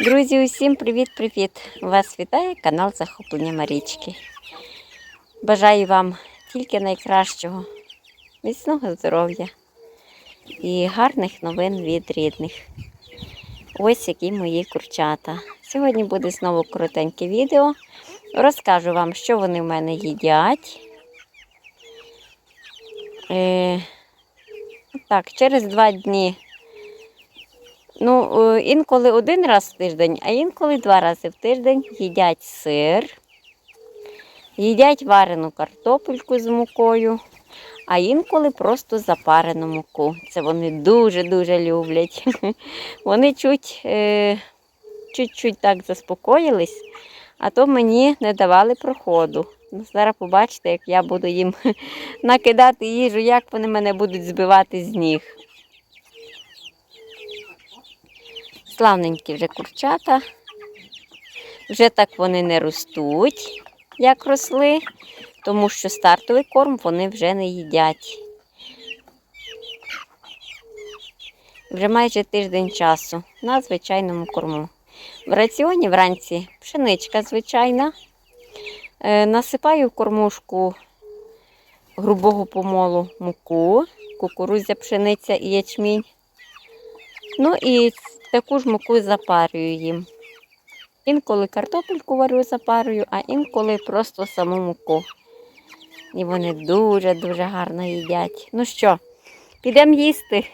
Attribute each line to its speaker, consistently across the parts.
Speaker 1: Друзі, усім привіт-привіт! Вас вітає канал Захоплення Марічки. Бажаю вам тільки найкращого, міцного здоров'я і гарних новин від рідних. Ось які мої курчата. Сьогодні буде знову коротеньке відео. Розкажу вам, що вони в мене їдять. Е, так, через два дні Ну, е, інколи один раз в тиждень, а інколи два рази в тиждень їдять сир, їдять варену картопельку з мукою, а інколи просто запарену муку. Це вони дуже-дуже люблять. Вони чуть, е, чуть-чуть так заспокоїлись, а то мені не давали проходу. Ну, Зараз побачите, як я буду їм накидати їжу, як вони мене будуть збивати з ніг. Славненькі вже курчата. Вже так вони не ростуть, як росли, тому що стартовий корм вони вже не їдять. Вже майже тиждень часу на звичайному корму. В раціоні вранці пшеничка звичайна. Е, насипаю в кормушку грубого помолу муку, кукурудзя, пшениця і ячмінь. Ну і таку ж муку запарюю їм. Інколи картопельку варю запарюю, а інколи просто саму муку. І вони дуже-дуже гарно їдять. Ну що, підемо їсти.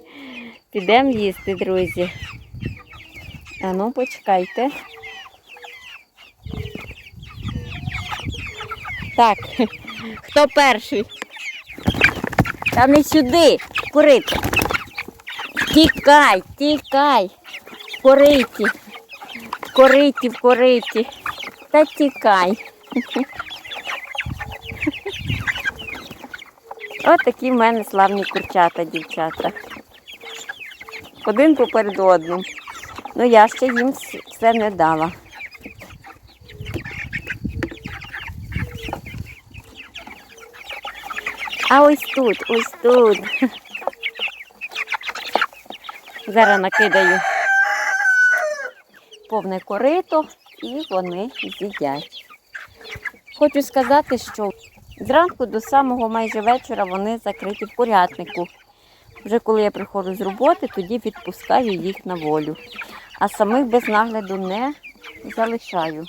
Speaker 1: Підемо їсти, друзі. А ну, почекайте. Так, хто перший? Та не сюди, курити. Тікай, тікай. В кориті. В кориті, в кориті. Та тікай. От такі в мене славні курчата, дівчата. Один поперед одним. Ну я ще їм все не дала. А ось тут, ось тут. Зараз накидаю повне корито і вони з'їдять. Хочу сказати, що зранку до самого майже вечора вони закриті в курятнику. Вже коли я приходжу з роботи, тоді відпускаю їх на волю. А самих без нагляду не залишаю.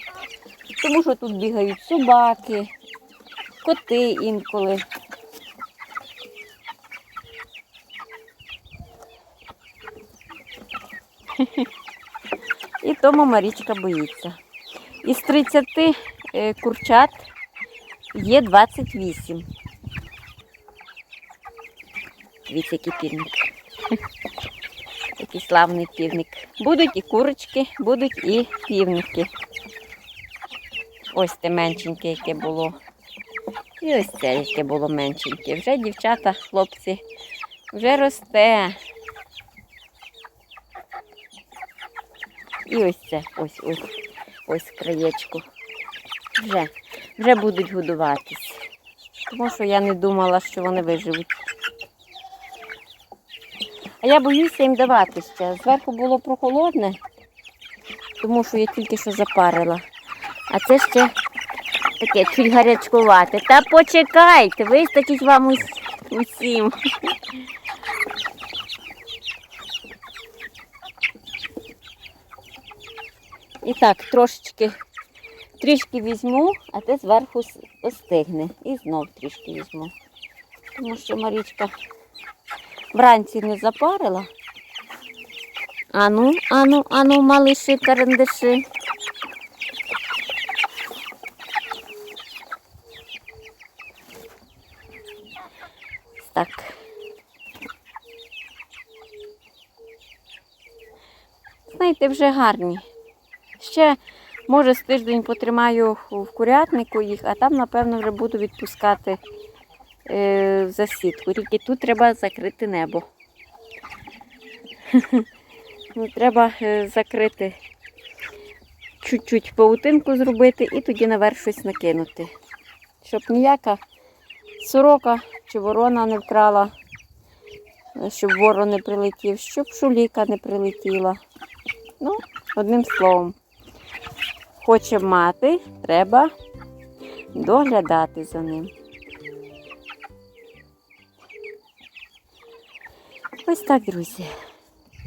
Speaker 1: Тому що тут бігають собаки, коти інколи. І тому Марічка боїться. Із 30 е, курчат є 28. Дивіться, який півник. Такий славний півник. Будуть і курочки, будуть і півники. Ось те меншеньке, яке було. І ось це, яке було меншеньке. Вже дівчата, хлопці, вже росте. І ось це, ось ось ось краєчку. Вже, вже будуть годуватись. Тому що я не думала, що вони виживуть. А я боюся їм давати ще. Зверху було прохолодне, тому що я тільки що запарила. А це ще таке чуть гарячкувате. Та почекайте, вистачить вам ус- усім. І так, трошечки, трішки візьму, а те зверху остигне. І знов трішки візьму. Тому що Марічка вранці не запарила. Ану, ану, ану, малиші карандаши. Так. Знаєте, вже гарні. Ще, може, з тиждень потримаю в курятнику їх, а там, напевно, вже буду відпускати е, за сітку. Тільки тут треба закрити небо. Ну, Треба е, закрити чуть-чуть паутинку зробити і тоді наверх щось накинути. Щоб ніяка сорока чи ворона не вкрала, е, щоб ворон не прилетів, щоб шуліка не прилетіла. Ну, Одним словом, хоче мати, треба доглядати за ним. Ось так, друзі.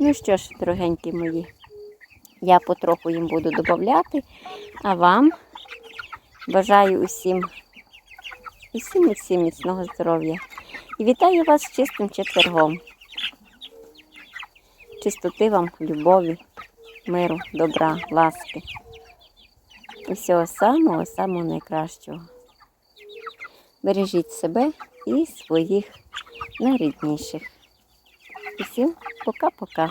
Speaker 1: Ну що ж, дорогенькі мої, я потроху їм буду додавати, а вам бажаю усім, усім і всім міцного здоров'я. І вітаю вас з чистим четвергом. Чистоти вам, любові, миру, добра, ласки. Усього самого, самого найкращого. Бережіть себе і своїх найрідніших. Усім пока-пока.